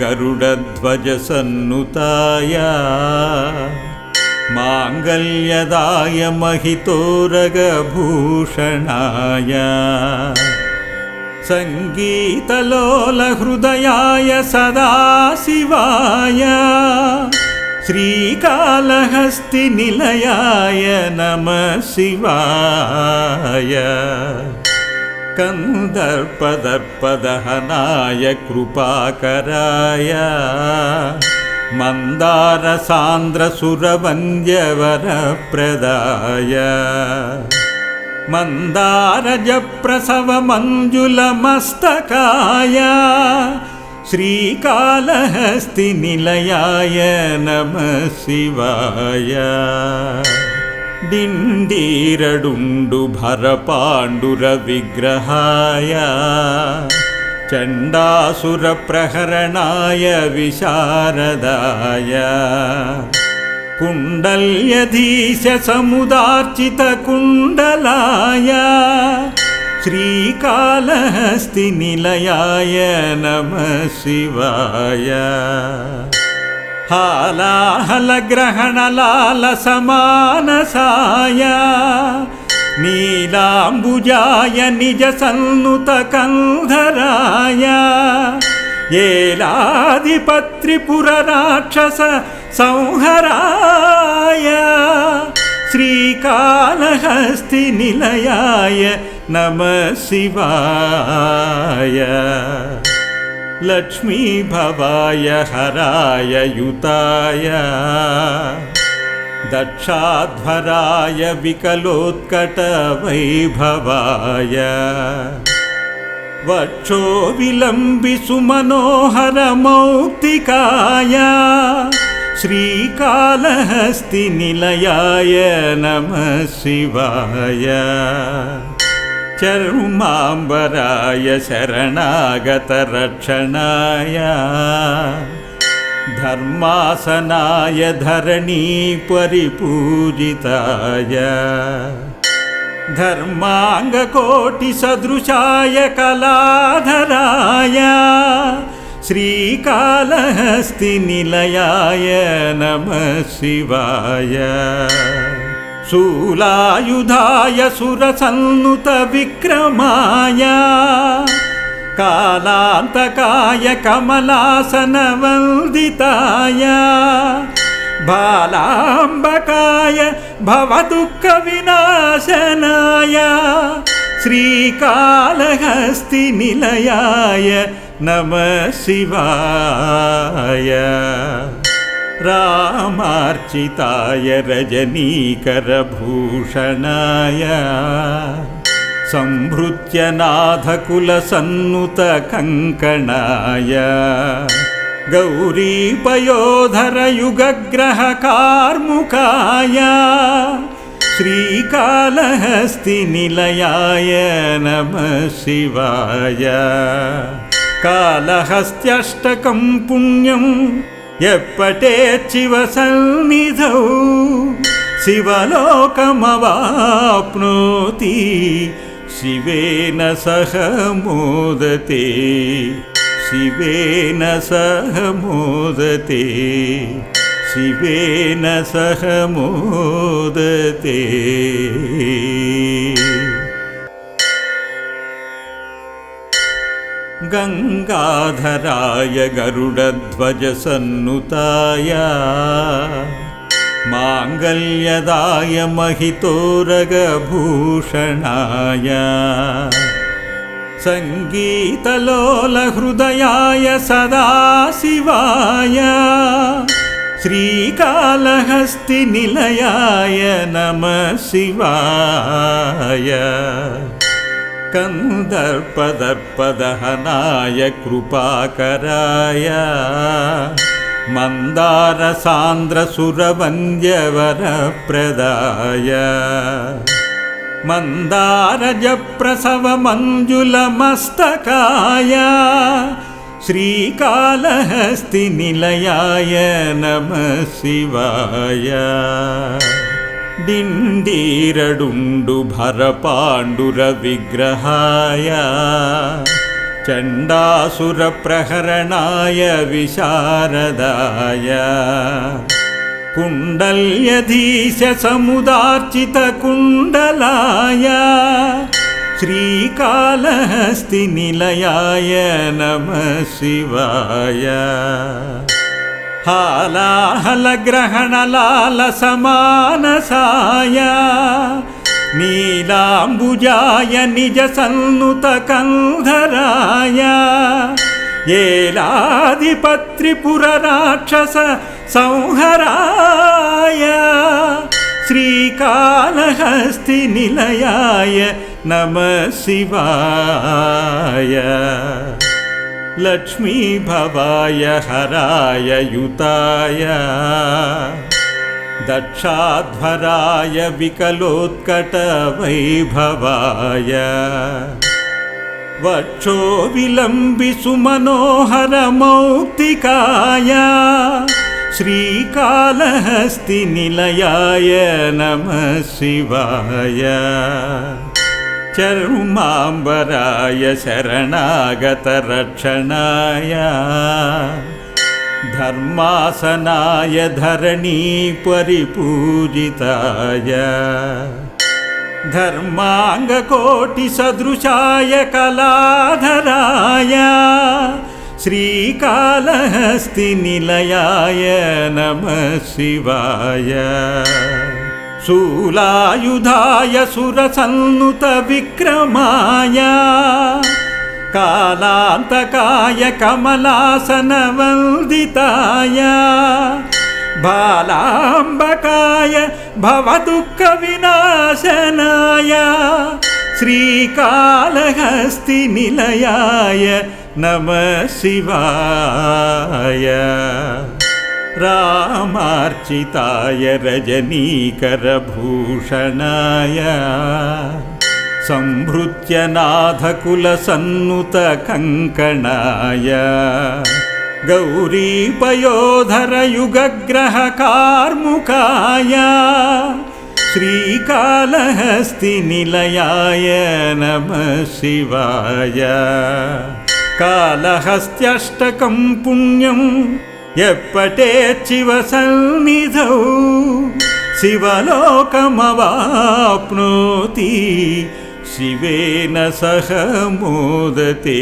गरुडध्वजसन्नुताय माङ्गल्यदाय महितोरगभूषणाय सङ्गीतलोलहृदयाय सदाशिवाय श्रीकालहस्तिनिलयाय नमः शिवाय कन्दर्पदर्पदहनाय कृपाकराय। मन्दारसान्द्रसुरवन्द्यवरप्रदाय। मन्दारजप्रसवमञ्जुलमस्तकाय। श्रीकालहस्तिनिलयाय नमः शिवाय डिण्डीरडुण्डुभरपाण्डुरविग्रहाय चण्डासुरप्रहरणाय विशारदाय कुण्डल्यधीशसमुदार्चितकुण्डलाय श्रीकालहस्तिनिलयाय नमः शिवाय हालाहलग्रहणलालसमानसाय नीलाम्बुजाय निजसन्नुतकन्धराय येलाधिपत्रिपुरराक्षस संहराय श्रीकालहस्तिनिलयाय नमः शिवाय लक्ष्मीभवाय हराय युताय। दक्षाध्वराय विकलोत्कटवैभवाय। वक्षो विलम्बिसुमनोहरमौक्तिकाय श्रीकालहस्तिनिलयाय नमः शिवाय चर्माम्बराय शरणागतरक्षणाय धर्मासनाय धरणीपरिपूजिताय धर्माङ्गकोटिसदृशाय कलाधराय श्रीकालहस्तिनिलयाय नमः शिवाय शूलायुधाय सुरसन्नुतविक्रमाय कालान्तकाय कमलासनवन्दिताय बालाम्बकाय भवदुःखविनाशनाय श्रीकालहस्तिनिलयाय नमः शिवाय रामार्चिताय रजनीकरभूषणाय सम्भृत्य नाथकुलसन्नुतकङ्कणाय गौरीपयोधरयुगग्रहकार्मुकाय श्रीकालहस्तिनिलयाय नमः शिवाय। कालहस्त्यष्टकं पुण्यम् यः पठेच्छिवसन्निधौ शिवलोकमवाप्नोति शिवेन सह मोदते शिवेन सह मोदते शिवेन सह मोदते गङ्गाधराय गरुडध्वजसन्नुताय माङ्गल्यदाय महितोरगभूषणाय सङ्गीतलोलहृदयाय सदाशिवाय श्रीकालहस्तिनिलयाय नमः शिवाय कन्दर्पदर्पदहनाय कृपाकराय। मन्दारसान्द्रसुरवन्द्यवरप्रदाय। मन्दारजप्रसवमञ्जुलमस्तकाय। श्रीकालहस्तिनिलयाय नमः शिवाय डिण्डीरडुण्डुभरपाण्डुरविग्रहाय चण्डासुरप्रहरणाय विशारदाय कुण्डल्यधीशसमुदार्चितकुण्डलाय श्रीकालहस्तिनिलयाय नमः शिवाय హాలాహల గ్రహణలాల సమానసాయ నీలాంబుజాయ నిజ సన్నుత కంధరాయ ఏలాదిపత్రిపుర రాక్షస సంహరాయ శ్రీకాళహస్తి నిలయాయ నమ శివాయ लक्ष्मीभवाय हराय युताय। दक्षाध्वराय विकलोत्कटवैभवाय। वक्षो विलम्बिसुमनोहरमौक्तिकाय श्रीकालहस्तिनिलयाय नमः शिवाय चर्माम्बराय शरणागतरक्षणाय धर्मासनाय धरणीपरिपूजिताय धर्माङ्गकोटिसदृशाय कलाधराय श्रीकालहस्तिनिलयाय नमः शिवाय शूलायुधाय सुरसन्नुतविक्रमाय कालान्तकाय कमलासनवन्दिताय बालाम्बकाय भवदुःखविनाशनाय श्रीकालहस्तिनिलयाय नमः शिवाय। रामार्चिताय रजनीकरभूषणाय सम्भृत्य नाथकुलसन्नुतकङ्कणाय गौरीपयोधरयुगग्रहकार्मुकाय श्रीकालहस्तिनिलयाय नमः शिवाय। कालहस्त्यष्टकं पुण्यं यः पठेच्छिवसन्निधौ शिवलोकमवाप्नोति शिवेन सह मोदते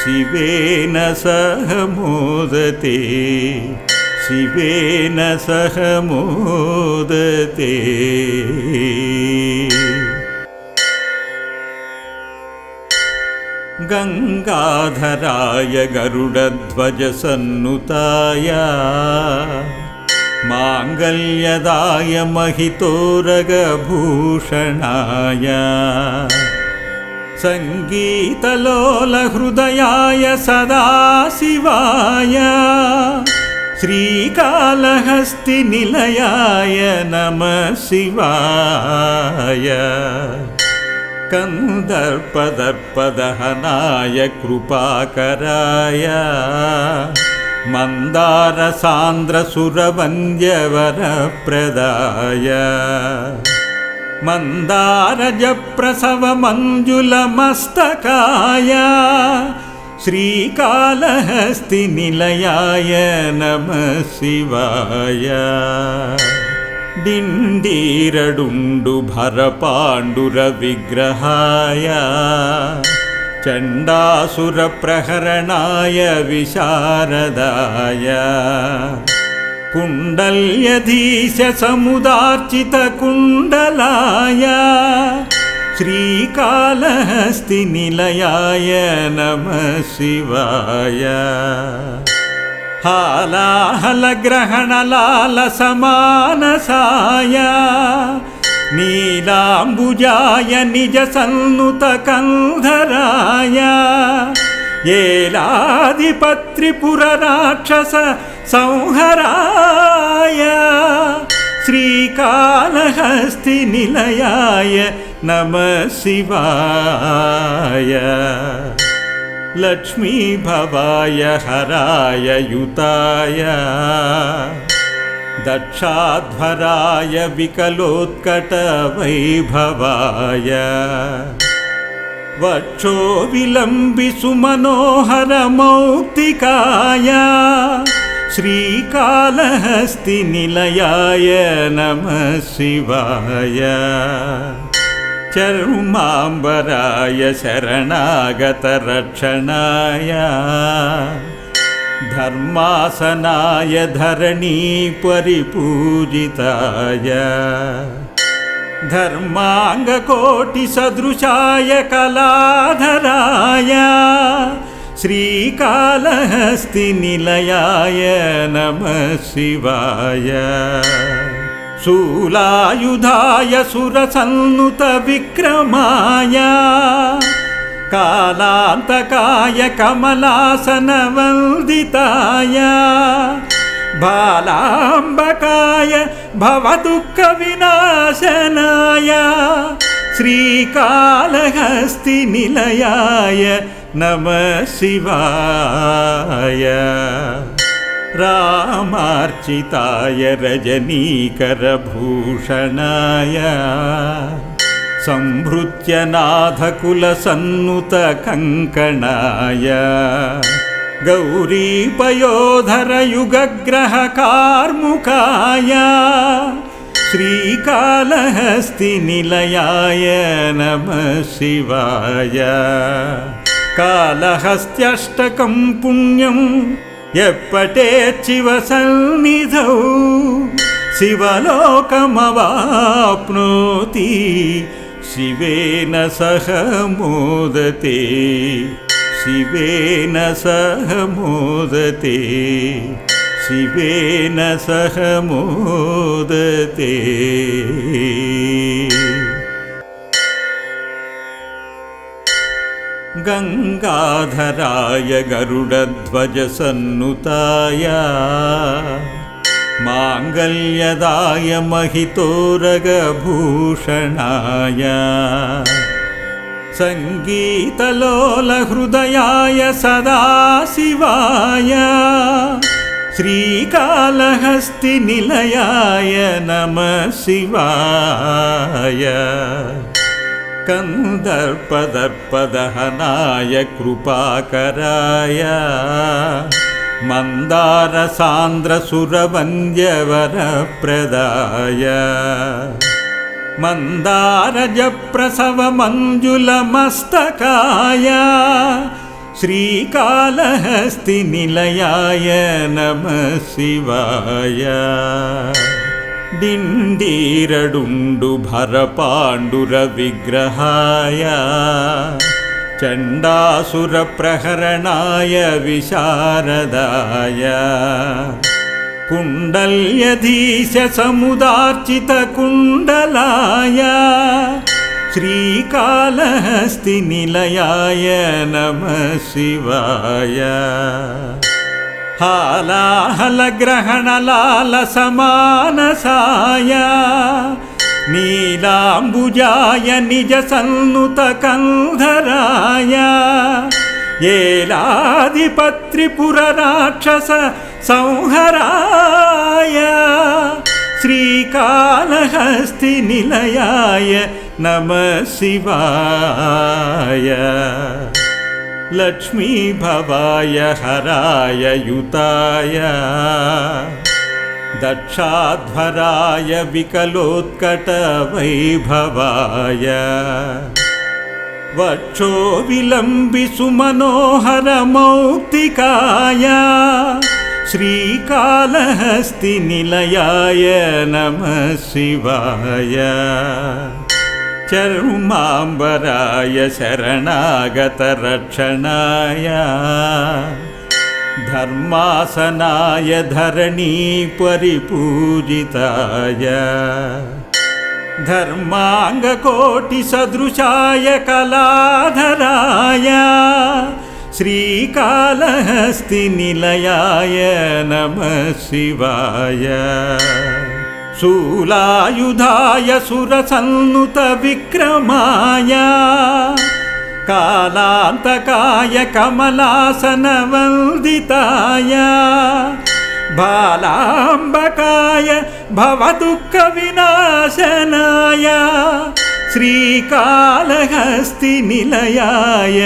शिवेन सह मोदते शिवेन सह मोदते गङ्गाधराय गरुडध्वजसन्नुताय माङ्गल्यदाय महितोरगभूषणाय सङ्गीतलोलहृदयाय सदाशिवाय श्रीकालहस्तिनिलयाय नमः शिवाय कन्दर्पदर्पदहनाय कृपाकराय। मन्दारसान्द्रसुरवन्द्यवरप्रदाय। मन्दारजप्रसवमञ्जुलमस्तकाय। श्रीकालहस्तिनिलयाय नमः शिवाय डिण्डीरडुण्डुभरपाण्डुरविग्रहाय चण्डासुरप्रहरणाय विशारदाय कुण्डल्यधीशसमुदार्चितकुण्डलाय श्रीकालहस्तिनिलयाय नमः शिवाय హాలాహల గ్రహణలాల సమానసాయ నీలాంబుజాయ నిజ సన్నుత కంధరాయ ఏలాదిపత్రిపుర రాక్షస సంహరాయ శ్రీకాళహస్తి నిలయాయ నమ శివాయ लक्ष्मीभवाय हराय युताय। दक्षाध्वराय विकलोत्कटवैभवाय। वक्षो विलम्बिसु मनोहरमौक्तिकाय श्रीकालहस्तिनिलयाय नमः शिवाय चर्माम्बराय शरणागतरक्षणाय धर्मासनाय धरणी परिपूजिताय धर्माङ्गकोटिसदृशाय कलाधराय श्रीकालहस्तिनिलयाय नमः शिवाय शूलायुधाय सुरसन्नुतविक्रमाय कालान्तकाय कमलासनवन्दिताय बालाम्बकाय भवदुःखविनाशनाय श्रीकालहस्तिनिलयाय नमः शिवाय। रामार्चिताय रजनीकरभूषणाय सम्भृत्य नाथकुलसन्नुतकङ्कणाय गौरीपयोधरयुगग्रहकार्मुकाय श्रीकालहस्तिनिलयाय नमः शिवाय। कालहस्त्यष्टकं पुण्यं यः पठेच्छिवसन्निधौ शिवलोकमवाप्नोति शिवेन सह मोदते शिवेन सह मोदते शिवेन सह मोदते गङ्गाधराय गरुडध्वजसन्नुताय माङ्गल्यदाय महितोरगभूषणाय सङ्गीतलोलहृदयाय सदाशिवाय श्रीकालहस्तिनिलयाय नमः शिवाय कन्दर्पदर्पदहनाय कृपाकराय। मन्दारसान्द्रसुरवन्द्यवरप्रदाय। मन्दारजप्रसवमञ्जुलमस्तकाय। श्रीकालहस्तिनिलयाय नमः शिवाय डिण्डीरडुण्डुभरपाण्डुरविग्रहाय चण्डासुरप्रहरणाय विशारदाय कुण्डल्यधीशसमुदार्चितकुण्डलाय श्रीकालहस्तिनिलयाय नमः शिवाय హాలాహలగ్రహణలాల సమానసాయ నీలాంబుజాయ నిజ సన్నుత కంధరాయ ఏలాదిపత్రిపుర రాక్షస సంహరాయ శ్రీకాళహస్తి నిలయాయ నమ శివాయ लक्ष्मीभवाय हराय युताय। दक्षाध्वराय विकलोत्कटवैभवाय। वक्षो विलम्बिसु मनोहरमौक्तिकाय श्रीकालहस्तिनिलयाय नमः शिवाय चर्माम्बराय शरणागतरक्षणाय। धर्मासनाय धरणी परिपूजिताय। धर्माङ्गकोटिसदृशाय कलाधराय। श्रीकालहस्तिनिलयाय नमः शिवाय। शूलायुधाय सुरसन्नुतविक्रमाय कालान्तकाय कमलासनवन्दिताय बालाम्बकाय भवदुःखविनाशनाय श्रीकालहस्तिनिलयाय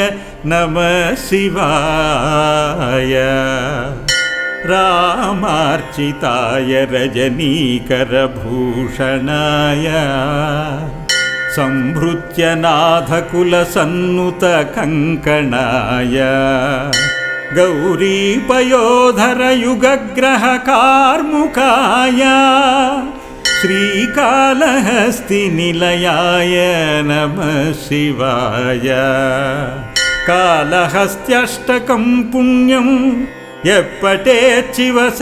नमः शिवाय। रामार्चिताय रजनीकरभूषणाय संभृत्य नाथकुलसन्नुतकङ्कणाय गौरीपयोधरयुगग्रहकार्मुकाय श्रीकालहस्तिनिलयाय नमः शिवाय। कालहस्त्यष्टकं पुण्यं यः पठेच्छिवसन्निधौ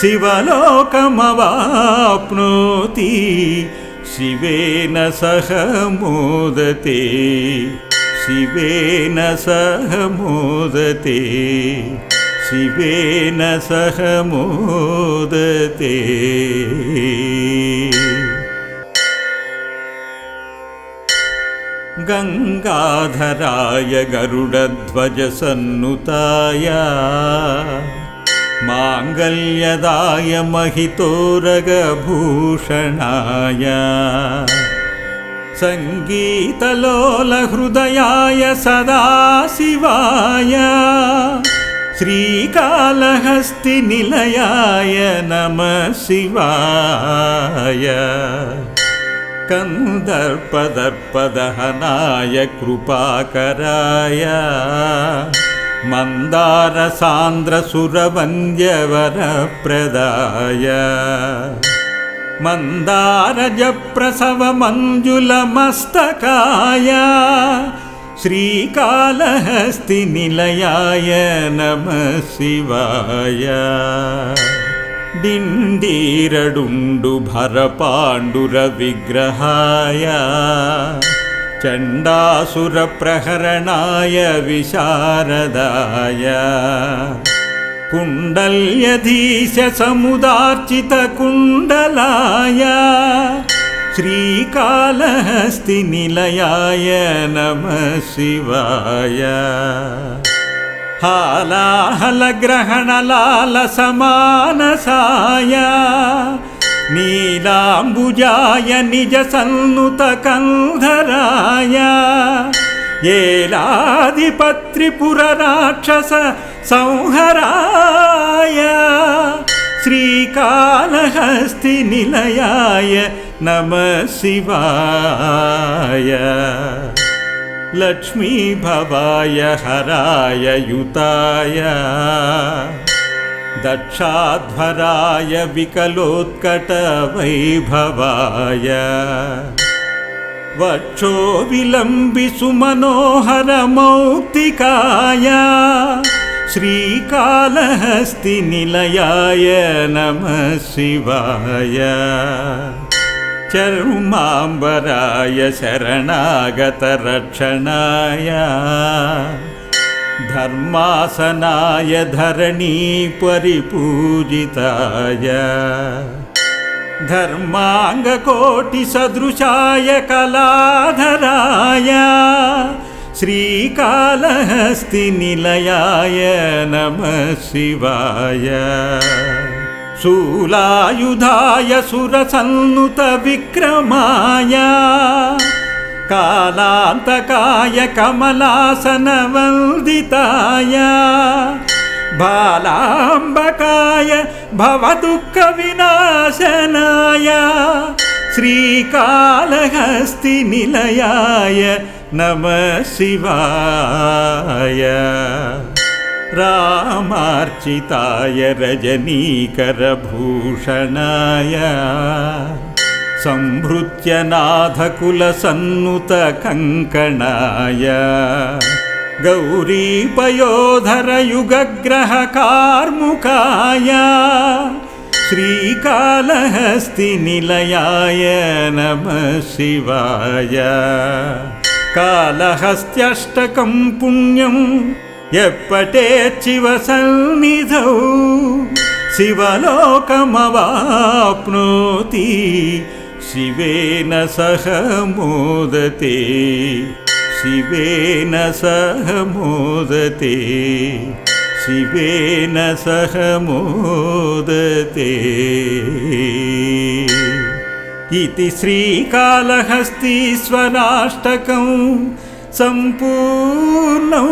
शिवलोकमवाप्नोति शिवेन सह मोदते शिवेन सह मोदते शिवेन सह मोदते गङ्गाधराय गरुडध्वजसन्नुताय माङ्गल्यदाय महितोरगभूषणाय सङ्गीतलोलहृदयाय सदाशिवाय श्रीकालहस्तिनिलयाय नमः शिवाय कन्दर्पदर्पदहनाय कृपाकराय। मन्दारसान्द्रसुरवन्द्यवरप्रदाय। मन्दारजप्रसवमञ्जुलमस्तकाय। श्रीकालहस्तिनिलयाय नमः शिवाय डिण्डीरडुण्डुभरपाण्डुरविग्रहाय चण्डासुरप्रहरणाय विशारदाय कुण्डल्यधीशसमुदार्चितकुण्डलाय श्रीकालहस्तिनिलयाय नमः शिवाय హాలాహల గ్రహణలాల సమానసాయ నీలాంబుజాయ నిజ సన్నుత కంధరాయ ఏలాదిపత్రిపుర రాక్షస సంహరాయ శ్రీకాళహస్తి నిలయాయ నమ శివాయ लक्ष्मीभवाय हराय युताय। दक्षाध्वराय विकलोत्कटवैभवाय। वक्षो विलम्बिसुमनोहरमौक्तिकाय श्रीकालहस्तिनिलयाय नमः शिवाय चर्माम्बराय शरणागतरक्षणाय धर्मासनाय धरणीपरिपूजिताय धर्माङ्गकोटिसदृशाय कलाधराय श्रीकालहस्तिनिलयाय नमः शिवाय शूलायुधाय सुरसन्नुतविक्रमाय कालान्तकाय कमलासनवन्दिताय बालाम्बकाय भवदुःखविनाशनाय श्रीकालहस्तिनिलयाय नमः शिवाय। रामार्चिताय रजनीकरभूषणाय संभृत्य नाथकुलसन्नुतकङ्कणाय गौरीपयोधरयुगग्रहकार्मुकाय श्रीकालहस्तिनिलयाय नमः शिवाय। कालहस्त्यष्टकं पुण्यं यः पठेच्छिवसन्निधौ शिवलोकमवाप्नोति शिवेन सह मोदते शिवेन सह मोदते शिवेन सह मोदते इति श्रीकालहस्तीश्वराष्टकं सम्पूर्णम्